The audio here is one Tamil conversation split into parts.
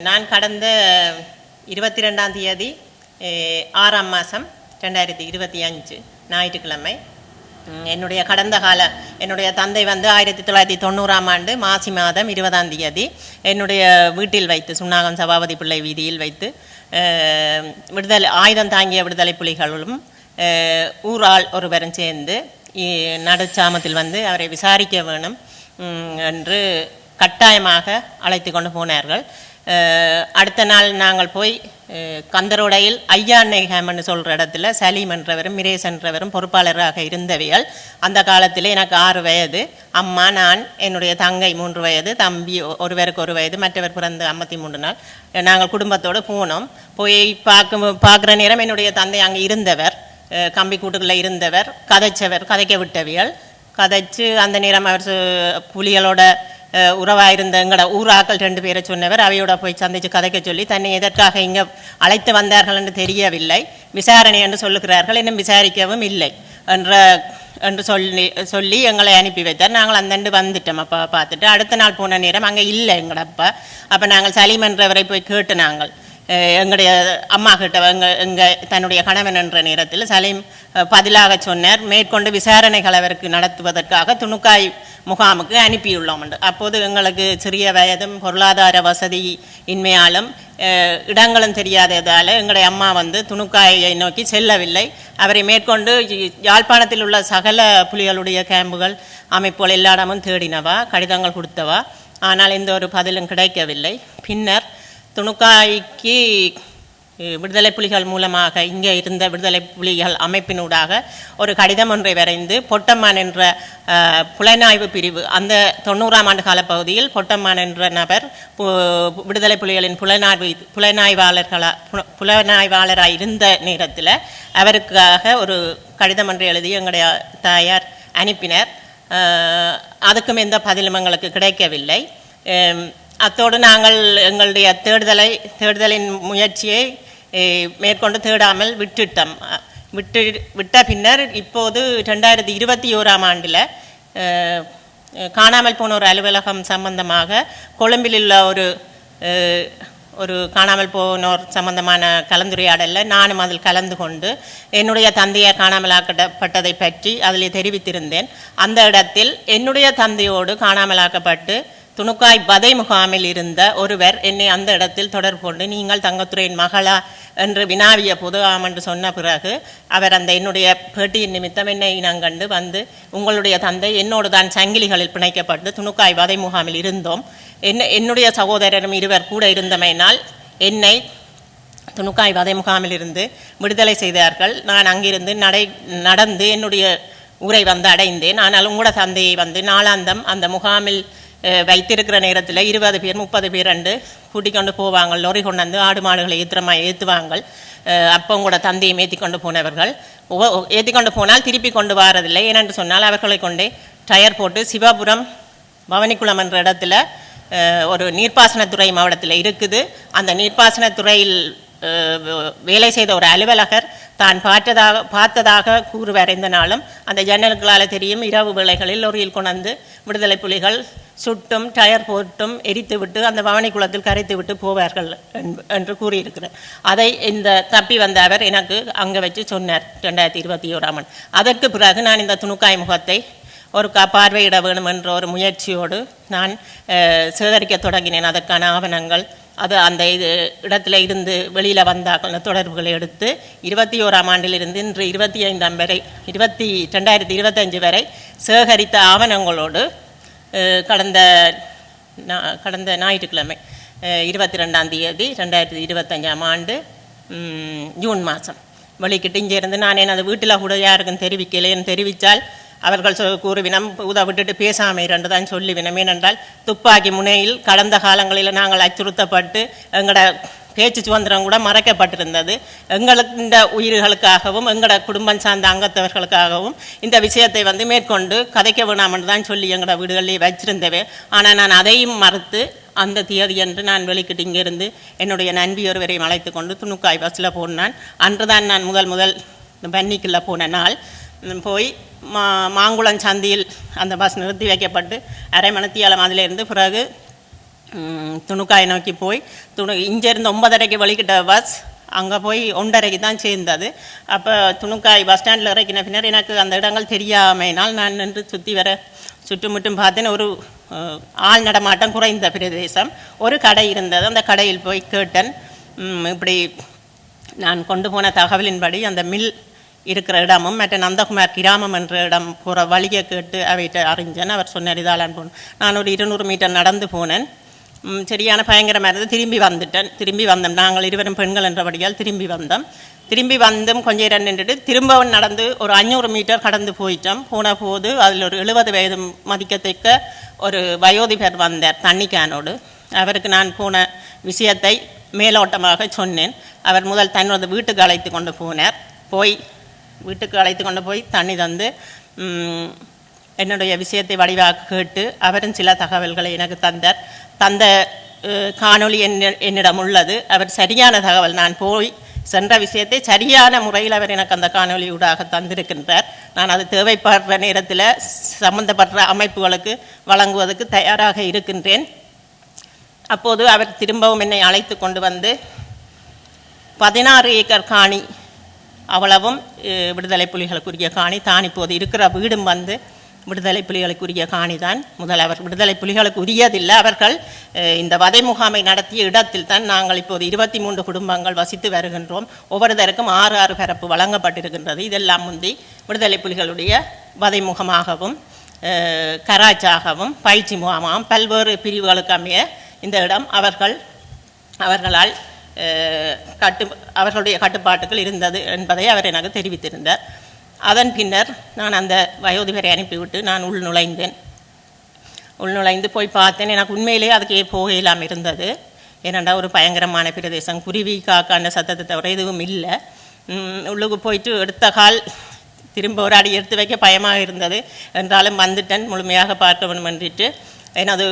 நான் கடந்த இருபத்தி ரெண்டாம் தேதி ஆறாம் மாதம் ரெண்டாயிரத்தி இருபத்தி அஞ்சு ஞாயிற்றுக்கிழமை என்னுடைய கடந்த கால என்னுடைய தந்தை வந்து ஆயிரத்தி தொள்ளாயிரத்தி தொண்ணூறாம் ஆண்டு மாசி மாதம் இருபதாம் தேதி என்னுடைய வீட்டில் வைத்து சுண்ணாகம் சபாபதி பிள்ளை வீதியில் வைத்து விடுதலை ஆயுதம் தாங்கிய விடுதலை புலிகளும் ஊரால் ஒருவரும் சேர்ந்து நடுச்சாமத்தில் வந்து அவரை விசாரிக்க வேணும் என்று கட்டாயமாக அழைத்து கொண்டு போனார்கள். அடுத்த நாள் நாங்கள் போய் கந்தரோடையில் ஐயாண்ணை ஹேமன்னு சொல்கிற இடத்துல சலீம் என்றவரும் மிரேஸ் என்றவரும் பொறுப்பாளராக இருந்தவையால் அந்த காலத்தில் எனக்கு ஆறு வயது. அம்மா நான் என்னுடைய தங்கை மூன்று வயது தம்பி ஒருவருக்கு ஒரு வயது மற்றவர் பிறந்து ஐம்பத்தி மூன்று நாள். நாங்கள் குடும்பத்தோடு போனோம். போய் பார்க்க பார்க்குற நேரம் என்னுடைய தந்தை அங்கே இருந்தவர் கம்பி கூட்டுக்குள்ளே இருந்தவர் கதைச்சவர் கதைக்க விட்டவியல். கதைச்சு அந்த நேரம் அவர் புலிகளோட உறவாயிருந்த எங்களோட ஊராக்கள் ரெண்டு பேரை சொன்னவர். அவையோட போய் சந்திச்சு கதைக்க சொல்லி தன்னை எதற்காக இங்கே அழைத்து வந்தார்கள் என்று தெரியவில்லை. விசாரணை என்று சொல்லுகிறார்கள். இன்னும் விசாரிக்கவும் இல்லை என்ற என்று சொல்லி சொல்லி எங்களை அனுப்பி வைத்தார். நாங்கள் அந்தண்டு வந்துட்டோம். அப்பா பார்த்துட்டு அடுத்த நாள் போன நேரம் அங்கே இல்லை எங்களோட அப்பா. அப்போ நாங்கள் சலீம் என்றவரை போய் கேட்டு நாங்கள் எங்களுடைய அம்மா கிட்ட எங்கள் எங்கள் தன்னுடைய கணவன் என்ற நேரத்தில் சலீம் பதிலாக சொன்னார். மேற்கொண்டு விசாரணைகள் அவருக்கு நடத்துவதற்காக துணுக்காய் முகாமுக்கு அனுப்பியுள்ளோம் அப்போது எங்களுக்கு சிறிய வயதும் பொருளாதார வசதி இன்மையாலும் இடங்களும் தெரியாததால் எங்களுடைய அம்மா வந்து துணுக்காயை நோக்கி செல்லவில்லை அவரை மேற்கொண்டு யாழ்ப்பாணத்தில் உள்ள சகல புலிகளுடைய கேம்புகள் அமைப்புகள் எல்லா இடமும் தேடினவா கடிதங்கள் கொடுத்தவா ஆனால் எந்த ஒரு பதிலும் கிடைக்கவில்லை பின்னர் துணுக்காய்க்கு விடுதலை புலிகள் மூலமாக இங்கே இருந்த விடுதலை புலிகள் அமைப்பினூடாக ஒரு கடிதம் ஒன்றை வரைந்து பொட்டம்மான் என்ற புலனாய்வு பிரிவு அந்த தொண்ணூறாம் ஆண்டு கால பகுதியில் பொட்டம்மான் என்ற நபர் விடுதலை புலிகளின் புலனாய்வு புலனாய்வாளர்களா புல- புலனாய்வாளராக இருந்த நேரத்தில் அவருக்காக ஒரு கடிதம் ஒன்றை எழுதி எங்களுடைய தாயார் அனுப்பினர். அதுக்கும் எந்த பதிலும் எங்களுக்கு கிடைக்கவில்லை. அத்தோடு நாங்கள் எங்களுடைய தேடுதலை தேடுதலின் முயற்சியை மேற்கொண்டு தேடாமல் விட்டுட்டோம் விட்டு விட்ட பின்னர் இப்போது ரெண்டாயிரத்தி இருபத்தி ஓராம் ஆண்டில் காணாமல் போன ஒரு அலுவலகம் சம்பந்தமாக கொழும்பில் உள்ள ஒரு ஒரு காணாமல் போனோர் சம்பந்தமான கலந்துரையாடலில் நானும் அதில் கலந்து கொண்டு என்னுடைய தந்தையார் காணாமலாக்கப்பட்டதை பற்றி அதில் தெரிவித்திருந்தேன் அந்த இடத்தில் என்னுடைய தந்தையோடு காணாமலாக்கப்பட்டு துணுக்காய் பதை முகாமில் இருந்த ஒருவர் என்னை அந்த இடத்தில் தொடர்பு கொண்டு நீங்கள் தங்கத்துறையின் மகளா? என்று வினாவிய போது ஆம் என்று சொன்ன பிறகு அவர் அந்த என்னுடைய பேட்டியின் நிமித்தம் என்னை இனங்கண்டு வந்து உங்களுடைய தந்தை என்னோடு தான் சங்கிலிகளில் பிணைக்கப்பட்டு துணுக்காய் வதை முகாமில் இருந்தோம். என்ன என்னுடைய சகோதரரும் இருவர் கூட இருந்தமையினால் என்னை துணுக்காய் வதை முகாமில் இருந்து விடுதலை செய்தார்கள். நான் அங்கிருந்து நடை நடந்து என்னுடைய ஊரை வந்து அடைந்தேன். ஆனால் உங்களோட தந்தையை வந்து நாளாந்தம் அந்த முகாமில் வைத்திருக்கிற நேரத்தில் இருபது பேர் முப்பது பேர் ரெண்டு கூட்டிக் கொண்டு போவாங்க. கொண்டு கொண்டாந்து ஆடு மாடுகளை ஏற்றுறமாக ஏற்றுவாங்க அப்பவும் கூட தந்தையும் ஏற்றி கொண்டு போனவர்கள் ஏற்றி கொண்டு போனால் திருப்பி கொண்டு வாரதில்லை. ஏனென்று சொன்னால் அவர்களை கொண்டே டயர் போட்டு சிவபுரம் பவனிக்குளம் என்ற இடத்துல ஒரு நீர்ப்பாசனத்துறை மாவட்டத்தில் இருக்குது. அந்த நீர்ப்பாசனத்துறையில் வேலை செய்த ஒரு அலுவலகர் தான் பார்த்ததாக பார்த்ததாக கூறு இந்த நாளும் அந்த ஜன்னல்களால் தெரியும். இரவு வேளைகளில் லொரியில் கொண்டு விடுதலை புலிகள் சுட்டும் டயர் போட்டும் எரித்து விட்டு அந்த பவனி குளத்தில் கரைத்துவிட்டு போவார்கள் என்று கூறியிருக்கிறார். அதை இந்த தப்பி வந்த அவர் எனக்கு அங்கே வச்சு சொன்னார் ரெண்டாயிரத்தி இருபத்தி ஓராம் ஆண்டு. அதற்கு பிறகு நான் இந்த துணுக்காய் முகத்தை ஒரு கா பார்வையிட வேணும் என்ற ஒரு முயற்சியோடு நான் சேகரிக்க தொடங்கினேன். அதற்கான ஆவணங்கள் அது அந்த இது இடத்துல இருந்து வெளியில் வந்தாக்கள் தொடர்புகளை எடுத்து இருபத்தி ஓராம் ஆண்டிலிருந்து இன்று இருபத்தி ஐந்தாம் வரை இருபத்தி ரெண்டாயிரத்தி இருபத்தஞ்சு வரை சேகரித்த ஆவணங்களோடு கடந்த நா- கடந்த ஞாயிற்றுக்கிழமை இருபத்தி ரெண்டாம் தேதி ரெண்டாயிரத்தி இருபத்தஞ்சாம் ஆண்டு ஜூன் மாதம் வெளிக்கிட்டு இங்கே இருந்து நான் எனது வீட்டில் கூட யாருக்கும் தெரிவிக்கலைன்னு தெரிவித்தால் அவர்கள் சொ கூறுவினம் உதவி விட்டுட்டு பேசாமல் இரண்டு தான் சொல்லிவினம். ஏனென்றால் துப்பாக்கி முனையில் கடந்த காலங்களில் நாங்கள் அச்சுறுத்தப்பட்டு எங்களோட பேச்சு சுதந்திரம் கூட மறைக்கப்பட்டிருந்தது. எங்களுக்கு இந்த உயிர்களுக்காகவும் எங்களோட குடும்பம் சார்ந்த அங்கத்தவர்களுக்காகவும் இந்த விஷயத்தை வந்து மேற்கொண்டு கதைக்க வேணாம்னு தான் சொல்லி எங்களோட வீடுகளில் வச்சிருந்தவே. ஆனால் நான் அதையும் மறுத்து அந்த தேதி என்று நான் வெளிக்கிட்டு இங்கிருந்து என்னுடைய நண்பி ஒருவரையும் அழைத்து கொண்டு துணுக்காய் பஸ்ஸில் போனான். அன்று தான் நான் முதல் முதல் பன்னிக்குள்ளே போன நாள். போய் மா மாங்குளம் சந்தியில் அந்த பஸ் நிறுத்தி வைக்கப்பட்டு அரை மணத்தியாலம் அதிலிருந்து பிறகு துணுக்காய் நோக்கி போய் துணு இங்கேருந்து ஒன்பதரைக்கு வலிக்கிட்ட பஸ் அங்கே போய் ஒன்றரைக்கு தான் சேர்ந்தது அப்போ துணுக்காய் பஸ் ஸ்டாண்டில் இறக்கின பின்னர் எனக்கு அந்த இடங்கள் தெரியாமையினால் நான் நின்று சுற்றி வர சுற்றுமுற்றும் பார்த்தேன் ஒரு ஆள் நடமாட்டம் குறைந்த பிரதேசம் ஒரு கடை இருந்தது அந்த கடையில் போய் கேட்டேன் இப்படி நான் கொண்டு போன தகவலின்படி அந்த மில் இருக்கிற இடமும் மற்ற நந்தகுமார் கிராமம் என்ற இடம் போகிற வழியை கேட்டு அவைகிட்ட அறிஞ்சேன் அவர் சொன்னார் இதாலான் போனேன் நான் ஒரு இருநூறு மீட்டர் நடந்து போனேன் சரியான பயங்கரமாக இருந்தது. திரும்பி வந்துட்டேன். திரும்பி வந்தோம். நாங்கள் இருவரும் பெண்கள் என்றபடியால் திரும்பி வந்தோம். திரும்பி வந்தும் கொஞ்சம் நேரம் நின்றுட்டு திரும்பவும் நடந்து ஒரு அஞ்சூறு மீட்டர் கடந்து போயிட்டோம். போன போது அதில் ஒரு எழுபது வயது மதிக்கத்தக்க ஒரு வயோதிபர் வந்தார் தண்ணிக்கானோடு அவருக்கு நான் போன விஷயத்தை மேலோட்டமாக சொன்னேன். அவர் முதல் தன்னோட வீட்டுக்கு அழைத்து கொண்டு போனார். போய் வீட்டுக்கு அழைத்து கொண்டு போய் தண்ணி தந்து என்னுடைய விஷயத்தை வடிவாக கேட்டு அவரும் சில தகவல்களை எனக்கு தந்தார். தந்த காணொளி என்ன என்னிடம் உள்ளது அவர் சரியான தகவல். நான் போய் சென்ற விஷயத்தை சரியான முறையில் அவர் எனக்கு அந்த காணொளியூடாக தந்திருக்கின்றார். நான் அது தேவைப்படுற நேரத்தில் சம்பந்தப்பட்ட அமைப்புகளுக்கு வழங்குவதற்கு தயாராக இருக்கின்றேன். அப்போது அவர் திரும்பவும் என்னை அழைத்து கொண்டு வந்து பதினாறு ஏக்கர் காணி அவ்வளவும் விடுதலை புலிகளுக்குரிய காணி தான் இப்போது இருக்கிற வீடும் வந்து விடுதலை புலிகளுக்குரிய காணிதான் முதல் அவர் விடுதலை புலிகளுக்கு உரியதில்லை. அவர்கள் இந்த வதை முகாமை நடத்திய இடத்தில் தான் நாங்கள் இப்போது இருபத்தி மூன்று குடும்பங்கள் வசித்து வருகின்றோம். ஒவ்வொருத்தருக்கும் ஆறு ஆறு பரப்பு வழங்கப்பட்டிருக்கின்றது. இதெல்லாம் முந்தி விடுதலை புலிகளுடைய வதை முகமாகவும் கராச்சாகவும் பயிற்சி முகாமாகவும் பல்வேறு பிரிவுகளுக்கு அமைய இந்த இடம் அவர்கள் அவர்களால் கட்டு அவர்களுடைய கட்டுப்பாட்டுகள் இருந்தது என்பதை அவர் எனக்கு தெரிவித்திருந்தார். அதன் பின்னர் நான் அந்த வயோதிபரை அனுப்பிவிட்டு நான் உள் நுழைந்தேன். உள் நுழைந்து போய் பார்த்தேன். எனக்கு உண்மையிலேயே அதுக்கு போக இல்லாமல் இருந்தது. ஏனெண்டா ஒரு பயங்கரமான பிரதேசம். குருவி காக்கான சத்தத்தை தவிர எதுவும் இல்லை. உள்ளுக்கு போயிட்டு எடுத்த கால் திரும்ப ஒரு அடி எடுத்து வைக்க பயமாக இருந்தது. என்றாலும் வந்துட்டேன். முழுமையாக பார்க்க வேண்டும் என்றிட்டு எனது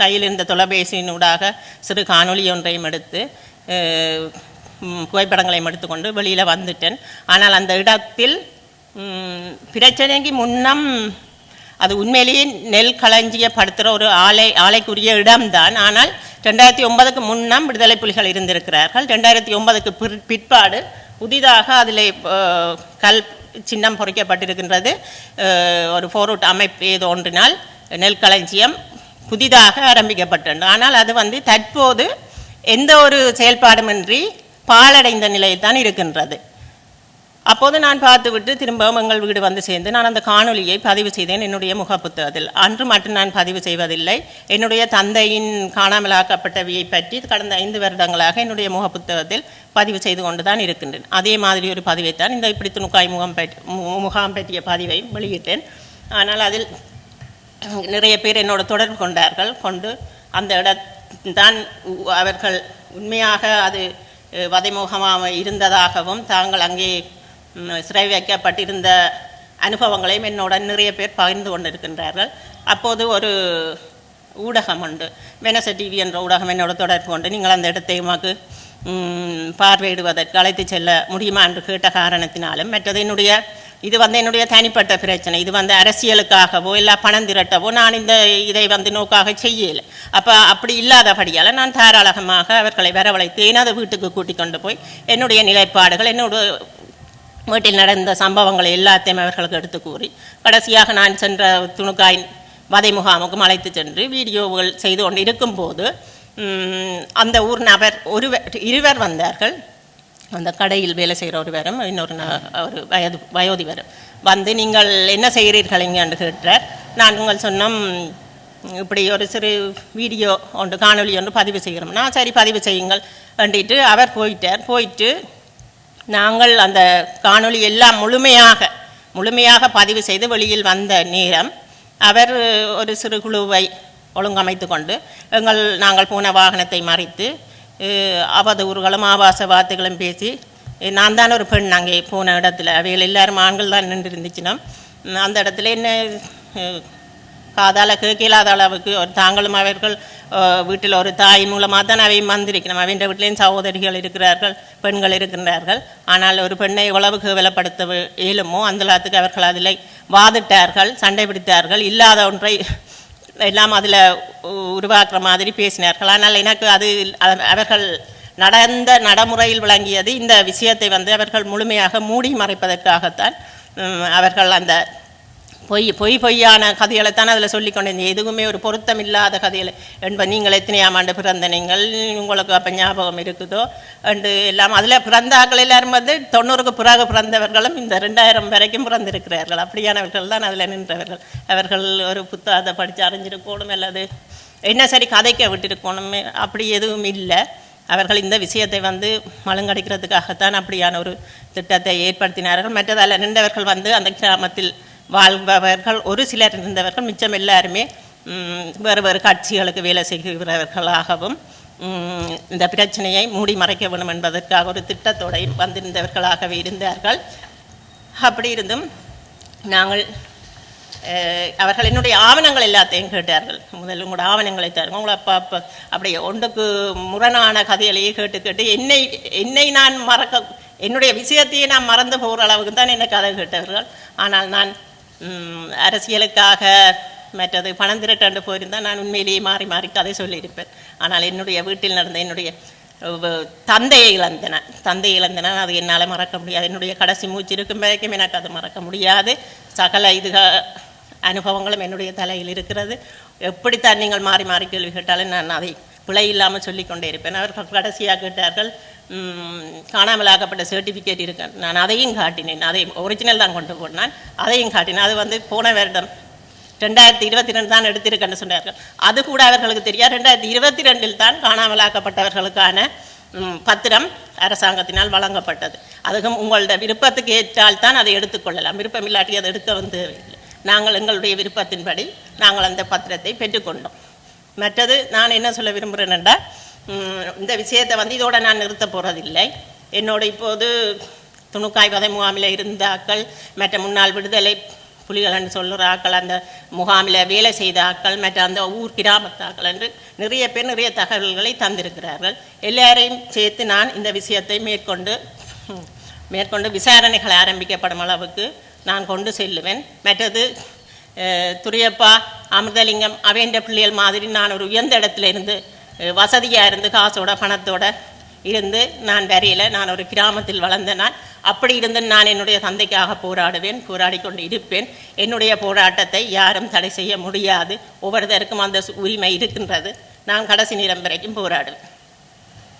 கையில் இருந்த தொலைபேசியினூடாக சிறு காணொளி ஒன்றையும் எடுத்து புகைப்படங்களையும் எடுத்துக்கொண்டு வெளியில் வந்துட்டேன். ஆனால் அந்த இடத்தில் பிரச்சனைக்கு முன்னம் அது உண்மையிலேயே நெல் களஞ்சியப்படுத்துகிற ஒரு ஆலை ஆலைக்குரிய இடம்தான். ஆனால் ரெண்டாயிரத்தி ஒன்பதுக்கு முன்னம் விடுதலை புலிகள் இருந்திருக்கிறார்கள். ரெண்டாயிரத்தி ஒன்பதுக்கு பிற் பிற்பாடு புதிதாக அதில் கல் சின்னம் பொறிக்கப்பட்டிருக்கின்றது. ஒரு போரூட் அமைப்பு ஏதோ ஒன்றினால் நெல் களஞ்சியம் புதிதாக ஆரம்பிக்கப்பட்டது. ஆனால் அது வந்து தற்போது எந்த ஒரு செயல்பாடுமின்றி பாழடைந்த நிலையில் தான் இருக்கின்றது. அப்போது நான் பார்த்துவிட்டு திரும்பவும் எங்கள் வீடு வந்து சேர்ந்து நான் அந்த காணொலியை பதிவு செய்தேன் என்னுடைய முகப்புத்தகத்தில். அன்று மட்டும் நான் பதிவு செய்வதில்லை. என்னுடைய தந்தையின் காணாமலாக்கப்பட்டவையை பற்றி கடந்த ஐந்து வருடங்களாக என்னுடைய முகப்புத்தகத்தில் பதிவு செய்து கொண்டு தான் இருக்கின்றேன். அதே மாதிரி ஒரு பதிவைத்தான் இந்த இப்படி துணுக்காய் முகம் பற்றி மு- முகாம் பற்றிய பதிவை வெளியிட்டேன். ஆனால் அதில் நிறைய பேர் என்னோட தொடர்பு கொண்டார்கள். கொண்டு அந்த இடத்தான் தான் அவர்கள் உண்மையாக அது வதைமுகமாக இருந்ததாகவும் தாங்கள் அங்கே சிறை வைக்கப்பட்டிருந்த அனுபவங்களையும் என்னோட நிறைய பேர் பகிர்ந்து கொண்டிருக்கின்றார்கள். அப்போது ஒரு ஊடகம் உண்டு. வெனச டிவி என்ற ஊடகம் என்னோட தொடர்பு கொண்டு நீங்கள் அந்த இடத்தை உமக்கு பார்வையிடுவதற்கு அழைத்து செல்ல முடியுமா என்று கேட்ட காரணத்தினாலும் மற்றது என்னுடைய இது வந்து என்னுடைய தனிப்பட்ட பிரச்சனை. இது வந்து அரசியலுக்காகவோ இல்லை பணம் திரட்டவோ நான் இந்த இதை வந்து நோக்காக செய்யலை. அப்போ அப்படி இல்லாதபடியால் நான் தாராளமாக அவர்களை வரவழைத்து எனது வீட்டுக்கு கூட்டிக் கொண்டு போய் என்னுடைய நிலைப்பாடுகள் என்னோட வீட்டில் நடந்த சம்பவங்களை எல்லாத்தையும் அவர்களுக்கு எடுத்து கூறி கடைசியாக நான் சென்ற துணுக்காய் வதை முகாமுக்கும் அழைத்து சென்று வீடியோவுகள் செய்து கொண்டு இருக்கும்போது அந்த ஊர் நபர் ஒருவர் இருவர் வந்தார்கள். அந்த கடையில் வேலை செய்கிறவர் வேறும் இன்னொரு ஒரு வயது வயோதிபரும் வந்து நீங்கள் என்ன செய்கிறீர்கள் என்று கேட்டார். நான் உங்கள் சொன்னோம் இப்படி ஒரு சிறு வீடியோ ஒன்று காணொளி ஒன்று பதிவு செய்கிறோம். நான் சரி பதிவு செய்யுங்கள் வேண்டிட்டு அவர் போயிட்டார். போயிட்டு நாங்கள் அந்த காணொளி எல்லாம் முழுமையாக முழுமையாக பதிவு செய்து வெளியில் வந்த நேரம் அவர் ஒரு சிறு குழுவை ஒழுங்கமைத்து கொண்டு எங்கள் நாங்கள் போன வாகனத்தை மறைத்து அவதூறுகளும் ஆபாச வார்த்தைகளும் பேசி நான் தான் ஒரு பெண் அங்கே போன இடத்துல. அவைகள் எல்லாரும் ஆண்கள் தான் நின்று இருந்துச்சுன்னா அந்த இடத்துல என்ன காதால் கேட்கலாத அளவுக்கு ஒரு தாங்களும் அவர்கள் வீட்டில் ஒரு தாயின் மூலமாக தான் அவையும் வந்திருக்கணும். அவன் வீட்டிலையும் சகோதரிகள் இருக்கிறார்கள் பெண்கள் இருக்கின்றார்கள். ஆனால் ஒரு பெண்ணை எவ்வளவு கேவலப்படுத்த இயலுமோ அந்த எல்லாத்துக்கு அவர்கள் அதில் வாதிட்டார்கள் சண்டை பிடித்தார்கள் இல்லாத ஒன்றை எல்லாம் அதில் உருவாக்குற மாதிரி பேசினார்கள். ஆனால் எனக்கு அது அவர்கள் நடந்த நடைமுறையில் விளங்கியது இந்த விஷயத்தை வந்து அவர்கள் முழுமையாக மூடி மறைப்பதற்காகத்தான் அவர்கள் அந்த பொய் பொய் பொய்யான கதைகளைத்தான் அதில் சொல்லி கொண்டு எதுவுமே ஒரு பொருத்தம் இல்லாத கதைகள். என்ப நீங்கள் எத்தனையாம் ஆண்டு பிறந்த நீங்கள்? உங்களுக்கு அப்போ ஞாபகம் இருக்குதோ? அண்டு எல்லாம் அதில் பிறந்தாக்கள் எல்லாரும் வந்து தொண்ணூறுக்கு பிறகு பிறந்தவர்களும் இந்த ரெண்டாயிரம் வரைக்கும் பிறந்திருக்கிறார்கள். அப்படியானவர்கள் தான் அதில் நின்றவர்கள். அவர்கள் ஒரு புத்தகத்தை படித்து அறிஞ்சிருக்கணும் அல்லது என்ன சரி கதைக்க விட்டிருக்கணும்? அப்படி எதுவும் இல்லை. அவர்கள் இந்த விஷயத்தை வந்து மழுங்கடிக்கிறதுக்காகத்தான் அப்படியான ஒரு திட்டத்தை ஏற்படுத்தினார்கள். மற்றதால் நின்றவர்கள் வந்து அந்த கிராமத்தில் வாழ்பவர்கள் ஒரு சிலர் இருந்தவர்கள் மிச்சம் எல்லாருமே வேறு வேறு கட்சிகளுக்கு வேலை செய்கிறவர்களாகவும் இந்த பிரச்சனையை மூடி மறைக்க வேண்டும் என்பதற்காக ஒரு திட்டத்தோடு வந்திருந்தவர்களாகவே இருந்தார்கள். அப்படி இருந்தும் நாங்கள் அவர்கள் என்னுடைய ஆவணங்கள் எல்லாத்தையும் கேட்டார்கள். முதல்ல உங்களோட ஆவணங்களை தருங்க. உங்களை அப்பா அப்பா அப்படி ஒன்றுக்கு முரணான கதைகளையே கேட்டு கேட்டு என்னை என்னை நான் மறக்க என்னுடைய விஷயத்தையே நான் மறந்து போகிற அளவுக்கு தான் என்னை கதை கேட்டவர்கள். ஆனால் நான் அரசியலுக்காக மற்றது பணம் திரட்டாண்டு போயிருந்தால் நான் உண்மையிலேயே மாறி மாறி கதை சொல்லியிருப்பேன். ஆனால் என்னுடைய வீட்டில் நடந்த என்னுடைய தந்தையை இழந்தன. தந்தை இழந்தன. அது என்னால் மறக்க முடியாது. என்னுடைய கடைசி மூச்சு இருக்கும் வரைக்கும் எனக்கு அது மறக்க முடியாது. சகல இதுக அனுபவங்களும் என்னுடைய தலையில் இருக்கிறது. எப்படித்தான் நீங்கள் மாறி மாறி கேள்வி கேட்டாலும் நான் அதை பிழை இல்லாமல் சொல்லிக்கொண்டே இருப்பேன். அவர்கள் கடைசியாக கேட்டார்கள் காணாமலாக்கப்பட்ட சர்டிஃபிகேட் இருக்கு. நான் அதையும் காட்டினேன். அதை ஒரிஜினல் தான் கொண்டு போனான். அதையும் காட்டினேன். அது வந்து போன வருடம் ரெண்டாயிரத்தி இருபத்தி ரெண்டு தான் எடுத்திருக்கேன்னு சொன்னார்கள். அது கூட அவர்களுக்கு தெரியாது. ரெண்டாயிரத்தி இருபத்தி ரெண்டில் தான் காணாமலாக்கப்பட்டவர்களுக்கான பத்திரம் அரசாங்கத்தினால் வழங்கப்பட்டது. அதுக்கும் உங்களோட விருப்பத்துக்கு ஏற்றால் தான் அதை எடுத்துக்கொள்ளலாம் விருப்பம் இல்லாட்டி அதை எடுக்க வந்து நாங்கள் எங்களுடைய விருப்பத்தின்படி நாங்கள் அந்த பத்திரத்தை பெற்றுக்கொண்டோம் மற்றது நான் என்ன சொல்ல விரும்புகிறேன்னா இந்த விஷயத்தை வந்து இதோட நான் நிறுத்த போகிறதில்லை என்னோட இப்போது துணுக்காய் வதை முகாமில் இருந்த ஆக்கள் மற்ற முன்னாள் விடுதலை புலிகள்னு சொல்கிற ஆக்கள் அந்த முகாமில் வேலை செய்த ஆக்கள் மற்ற அந்த ஊர் கிராமத்து ஆக்கள் என்று நிறைய பேர் நிறைய தகவல்களை தந்திருக்கிறார்கள். எல்லாரையும் சேர்த்து நான் இந்த விஷயத்தை மேற்கொண்டு மேற்கொண்டு விசாரணைகள் ஆரம்பிக்கப்படும் அளவுக்கு நான் கொண்டு செல்லுவேன். மற்றது துரியப்பா அமிர்தலிங்கம் அவேண்ட பிள்ளைகள் மாதிரி நான் ஒரு உயர்ந்த இடத்துல இருந்து வசதியாக இருந்து காசோட பணத்தோட இருந்து நான் வரையில நான் ஒரு கிராமத்தில் வளர்ந்த நான் அப்படி இருந்து நான் என்னுடைய தந்தைக்காக போராடுவேன் போராடி கொண்டு இருப்பேன். என்னுடைய போராட்டத்தை யாரும் தடை செய்ய முடியாது. ஒவ்வொருத்தருக்கும் அந்த உரிமை இருக்கின்றது. நான் கடைசி நேரம் வரைக்கும் போராடுவேன்.